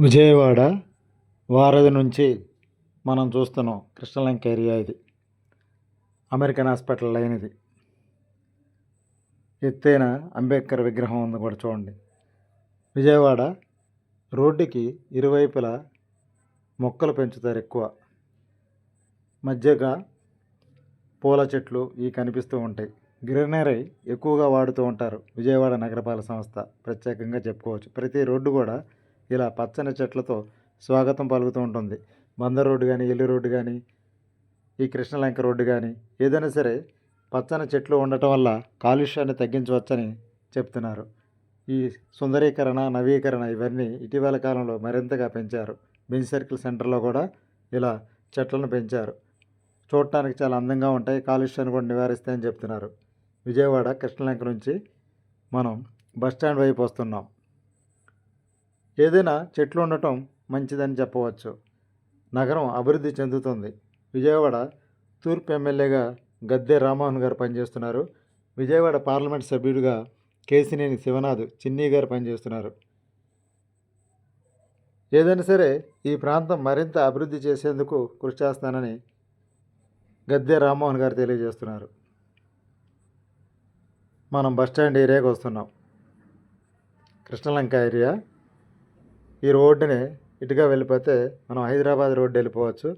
విజయవాడ వారధి నుంచి మనం చూస్తున్నాం కృష్ణలంక ఏరియా ఇది. అమెరికన్ హాస్పిటల్ లైన్ ఇది. ఎత్తైన అంబేద్కర్ విగ్రహం ఉంది కూడా చూడండి. విజయవాడ రోడ్డుకి ఇరువైపులా మొక్కలు పెంచుతారు ఎక్కువ. మధ్యగా పూల చెట్లు ఇవి కనిపిస్తూ ఉంటాయి. గ్రీనరీ ఎక్కువగా వాడుతూ ఉంటారు విజయవాడ నగరపాలక సంస్థ. ప్రత్యేకంగా చెప్పుకోవచ్చు. ప్రతి రోడ్డు కూడా ఇలా పచ్చని చెట్లతో స్వాగతం పలుకుతూ ఉంటుంది. బందర్ రోడ్డు కానీ ఎల్లి రోడ్డు కానీ ఈ కృష్ణలంక రోడ్డు కానీ ఏదైనా సరే పచ్చని చెట్లు ఉండటం వల్ల కాలుష్యాన్ని తగ్గించవచ్చని చెప్తున్నారు. ఈ సుందరీకరణ నవీకరణ ఇవన్నీ ఇటీవల కాలంలో మరింతగా పెంచారు. బెంచ్ సర్కిల్ సెంటర్లో కూడా ఇలా చెట్లను పెంచారు. చూడటానికి చాలా అందంగా ఉంటాయి కాలుష్యాన్ని కూడా నివారిస్తాయని చెప్తున్నారు. విజయవాడ కృష్ణలంక నుంచి మనం బస్ స్టాండ్ వైపు వస్తున్నాం. ఏదైనా చెట్లు ఉండటం మంచిదని చెప్పవచ్చు. నగరం అభివృద్ధి చెందుతుంది. విజయవాడ తూర్పు ఎమ్మెల్యేగా గద్దె రామ్మోహన్ గారు పనిచేస్తున్నారు. విజయవాడ పార్లమెంట్ సభ్యుడిగా కేసినేని శివనాథ్ చిన్ని గారు పనిచేస్తున్నారు. ఏదైనా సరే ఈ ప్రాంతం మరింత అభివృద్ధి చేసేందుకు కృషి చేస్తానని గద్దె రామ్మోహన్ గారు తెలియజేస్తున్నారు. మనం బస్టాండ్ ఏరియాకి వస్తున్నాం. కృష్ణలంక ఏరియా. ఈ రోడ్డుని ఇటుగా వెళ్ళిపోతే మనం హైదరాబాద్ రోడ్డు వెళ్ళిపోవచ్చు.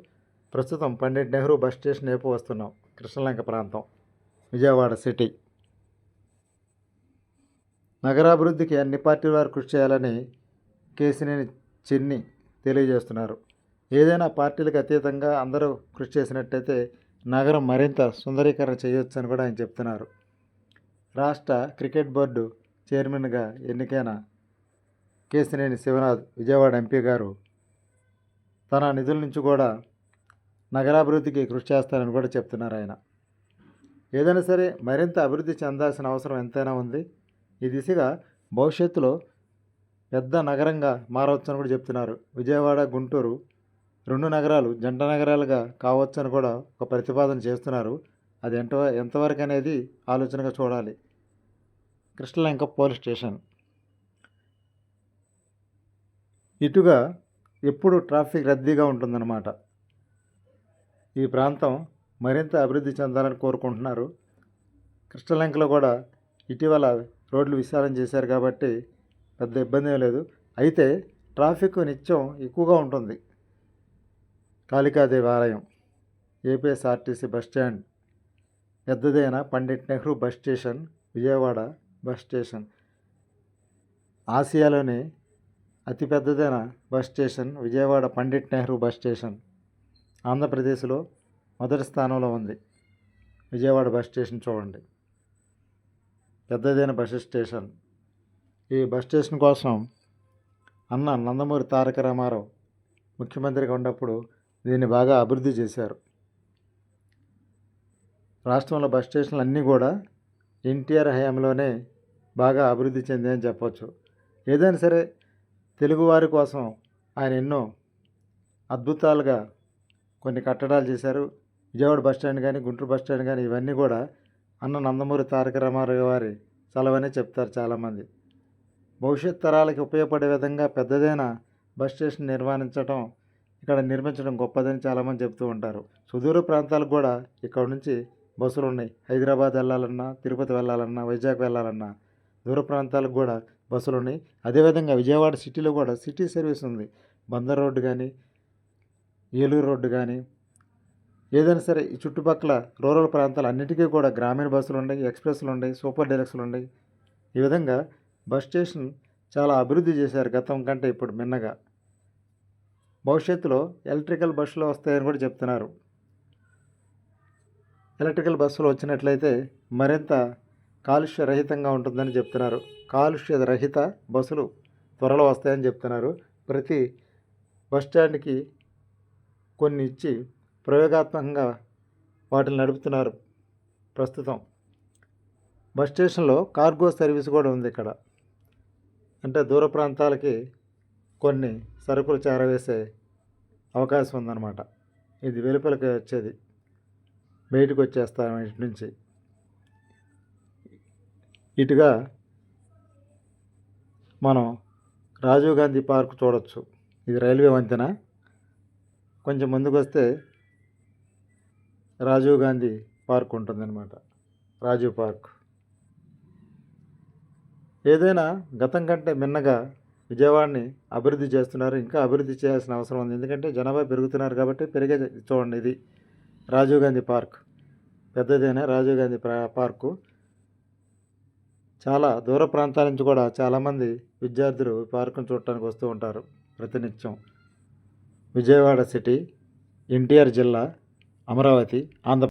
ప్రస్తుతం పండిట్ నెహ్రూ బస్ స్టేషన్ వైపు వస్తున్నాం కృష్ణలంక ప్రాంతం విజయవాడ సిటీ. నగరాభివృద్ధికి అన్ని పార్టీల వారు కృషి చేయాలని కేసినేని చిన్ని తెలియజేస్తున్నారు. ఏదైనా పార్టీలకు అతీతంగా అందరూ కృషి చేసినట్టయితే నగరం మరింత సుందరీకరణ చేయొచ్చు అని కూడా ఆయన చెప్తున్నారు. రాష్ట్ర క్రికెట్ బోర్డు చైర్మన్గా ఎన్నికైన కేసినేని శివనాథ్ విజయవాడ ఎంపీ గారు తన నిధుల నుంచి కూడా నగరాభివృద్ధికి కృషి చేస్తారని కూడా చెప్తున్నారు ఆయన. ఏదైనా సరే మరింత అభివృద్ధి చెందాల్సిన అవసరం ఎంతైనా ఉంది. ఈ దిశగా భవిష్యత్తులో పెద్ద నగరంగా మారవచ్చని కూడా చెప్తున్నారు. విజయవాడ గుంటూరు రెండు నగరాలు జంట నగరాలుగా కావచ్చని కూడా ఒక ప్రతిపాదన చేస్తున్నారు. అది ఎంత ఎంతవరకు అనేది ఆలోచనగా చూడాలి. Krishnalanka police station. ఇటుగా ఎప్పుడు ట్రాఫిక్ రద్దీగా ఉంటుందన్నమాట. ఈ ప్రాంతం మరింత అభివృద్ధి చెందాలని కోరుకుంటున్నారు. కృష్ణలంకలో కూడా ఇటీవల రోడ్లు విశాలం చేశారు కాబట్టి పెద్ద ఇబ్బంది ఏం లేదు. అయితే ట్రాఫిక్ నిత్యం ఎక్కువగా ఉంటుంది. కాళికా దేవాలయం ఏపీఎస్ఆర్టీసీ బస్ స్టాండ్ పెద్దదైన Pandit Nehru bus station Vijayawada bus station ఆసియాలోని అతిపెద్దదైన bus station Vijayawada Pandit Nehru bus station ఆంధ్రప్రదేశ్లో మొదటి స్థానంలో ఉంది. విజయవాడ బస్ స్టేషన్ చూడండి. పెద్దదైన బస్ స్టేషన్. ఈ బస్ స్టేషన్ కోసం అన్న నందమూరి తారక రామారావు ముఖ్యమంత్రిగా ఉన్నప్పుడు దీన్ని బాగా అభివృద్ధి చేశారు. రాష్ట్రంలో బస్ స్టేషన్లు అన్నీ కూడా ఎన్టీఆర్ హయాంలోనే బాగా అభివృద్ధి చెందాయని చెప్పవచ్చు ఏదైనా సరే తెలుగువారి కోసం ఆయన ఎన్నో అద్భుతాలుగా కొన్ని కట్టడాలు చేశారు. విజయవాడ బస్ స్టాండ్ కానీ గుంటూరు బస్ స్టాండ్ కానీ ఇవన్నీ కూడా అన్న నందమూరి తారక రామారావు గారి చలవనే చెప్తారు చాలామంది. భవిష్యత్ తరాలకి ఉపయోగపడే విధంగా పెద్దదైన బస్ స్టేషన్ నిర్మాణించడం ఇక్కడ నిర్మించడం గొప్పదని చాలామంది చెప్తూ ఉంటారు. సుదూర ప్రాంతాలకు కూడా ఇక్కడ నుంచి బస్సులు ఉన్నాయి. హైదరాబాద్ వెళ్ళాలన్నా తిరుపతి వెళ్ళాలన్నా వైజాగ్ వెళ్ళాలన్నా దూర ప్రాంతాలకు కూడా బస్సులు ఉన్నాయి. అదేవిధంగా విజయవాడ సిటీలో కూడా సిటీ సర్వీస్ ఉంది. బందర్ రోడ్డు కానీ ఏలూరు రోడ్డు కానీ ఏదైనా సరే ఈ చుట్టుపక్కల రూరల్ ప్రాంతాలు అన్నిటికీ కూడా గ్రామీణ బస్సులు ఉన్నాయి ఎక్స్ప్రెస్లు ఉన్నాయి సూపర్ డీలక్స్లు ఉన్నాయి. ఈ విధంగా బస్ స్టేషన్ చాలా అభివృద్ధి చేశారు గతం కంటే ఇప్పుడు మిన్నగా. భవిష్యత్తులో ఎలక్ట్రికల్ బస్సులు వస్తాయని కూడా చెప్తున్నారు. ఎలక్ట్రికల్ బస్సులు వచ్చినట్లయితే మరింత కాలుష్య రహితంగా ఉంటుందని చెప్తున్నారు. కాలుష్య రహిత బస్సులు త్వరలో వస్తాయని చెప్తున్నారు. ప్రతి బస్ స్టాండ్కి కొన్ని ఇచ్చి ప్రయోగాత్మకంగా వాటిని నడుపుతున్నారు ప్రస్తుతం. బస్ స్టేషన్లో కార్గో సర్వీస్ కూడా ఉంది ఇక్కడ. అంటే దూర ప్రాంతాలకి కొన్ని సరుకులు చేరవేసే అవకాశం ఉందన్నమాట. ఇది వెలుపలికి వచ్చేది. బయటకు వచ్చేస్తాం ఇంటి నుంచి. ఇటుగా మనం రాజీవ్ గాంధీ పార్క్ చూడవచ్చు ఇది రైల్వే వంతెన. కొంచెం ముందుకు వస్తే రాజీవ్ గాంధీ పార్క్ ఉంటుందన్నమాట. రాజీవ్ పార్క్. ఏదైనా గతం కంటే మిన్నగా విజయవాడని అభివృద్ధి చేస్తున్నారు. ఇంకా అభివృద్ధి చేయాల్సిన అవసరం ఉంది. ఎందుకంటే జనాభా పెరుగుతున్నారు కాబట్టి పెరిగే చూడండి ఇది. రాజీవ్ గాంధీ పార్క్. పెద్దదైన రాజీవ్ గాంధీ పార్కు. చాలా దూర ప్రాంతాల నుంచి కూడా చాలామంది విద్యార్థులు పార్కును చూడటానికి వస్తూ ఉంటారు ప్రతినిత్యం. విజయవాడ సిటీ ఎన్టీఆర్ జిల్లా అమరావతి ఆంధ్ర